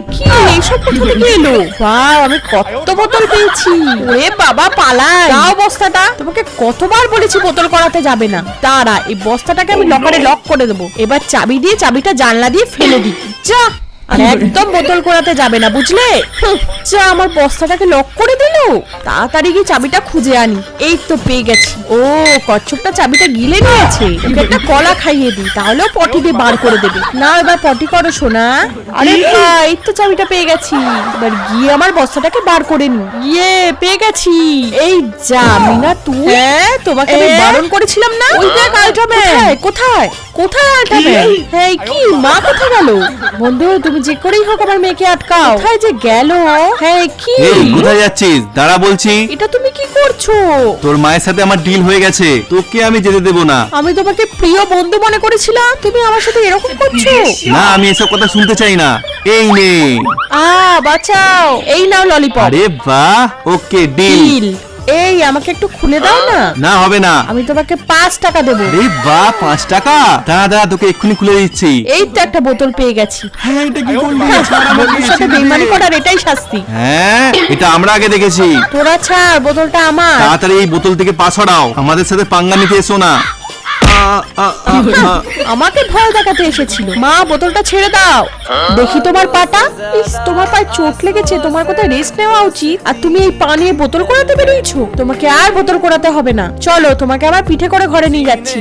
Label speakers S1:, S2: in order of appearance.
S1: কি? এইসব কোথা থেকে এলো? বাহ আমি কত বোতল পেয়েছি। ওরে বাবা পালাই। দাও বস্তাটা। তোমাকে কতবার বলেছি বোতল করাতে যাবে না। দাঁড়া এই বস্তাটাকে আমি লকারে লক করে দেবো। এবার চাবি দিয়ে চাবিটা জানলা দিয়ে ফেলে দিই। যা একদম বোতল করাতে যাবে না বুঝলে? যা আমার বস্তাটাকে লক করে দিল তাড়াতাড়ি গিয়ে চাবিটা খুঁজে আনি। এই তো পেয়ে গেছি। ও কচ্ছপটা চাবিটা গিলে নিয়েছে। একটা কলা খাইয়ে দিই তাহলেও পটি দিয়ে বার করে দেবে। না এবার পটি করো সোনা। আরে এই তো চাবিটা পেয়ে গেছি। এবার গিয়ে আমার বস্তাটাকে বার করে নি ইয়ে পেয়ে গেছি। এই যা মিনা তুই? হ্যাঁ তোমাকে আমি বারণ করেছিলাম না? ওই দেখ আলট্রাম্যান। কোথায় কোথায়? আলট্রাম্যান? হ্যাঁ কি? মা কোথায় গেল? বন্ধু তুমি যে করেই হোক আমার মেয়েকে আটকাও। কোথায় যে গেল? হ্যাঁ কি?
S2: এই কোথায় যাচ্ছিস? দাঁড়া বলছি।
S1: এটা তুমি কি করছ?
S2: তোর মায়ের সাথে আমার ডিল হয়ে গেছে। তোকে আমি যেতে দেবো না।
S1: আমি তোমাকে প্রিয় বন্ধু মনে করেছিলাম। তুমি আমার সাথে এরকম করছ?
S2: না আমি এসব কথা শুনতে চাই না। এই নে।
S1: আ বাঁচাও। এই নাও ললিপপ।
S2: আরে বাহ ওকে ডিল
S1: ডিল এই আমাকে একটু খুলে দাও না?
S2: না হবে না।
S1: আমি তোমাকে পাঁচ টাকা দেবো।
S2: এই বাহ পাঁচ টাকা? দাঁড়া দাঁড়া তোকে এক্ষুনি খুলে দিচ্ছি।
S1: এই তো একটা বোতল পেয়ে গেছি।
S2: হ্যাঁ এটা কি করলি?
S1: বন্ধুর সাথে বেইমানি করার এটাই শাস্তি।
S2: হ্যাঁ এটা আমরা আগে দেখেছি।
S1: তোরা ছাড় বোতলটা আমার।
S2: তাড়াতাড়ি এই বোতল থেকে পা ছড়াও। আমাদের সাথে পাঙ্গা নিতে এসো না।
S1: আমাকে ভয় দেখাতে এসেছিল। মা, বোতলটা ছেড়ে দাও। দেখি তোমার পাটা। তোমার পায়ে চোট লেগেছে, তোমার কোথায় রেস্ট নেওয়া উচিত? আর তুমি এই পা নিয়ে বোতল করাতে বেরিয়েছো? তোমাকে আর বোতল করাতে হবে না। চলো, তোমাকে আবার পিঠে করে ঘরে নিয়ে যাচ্ছি।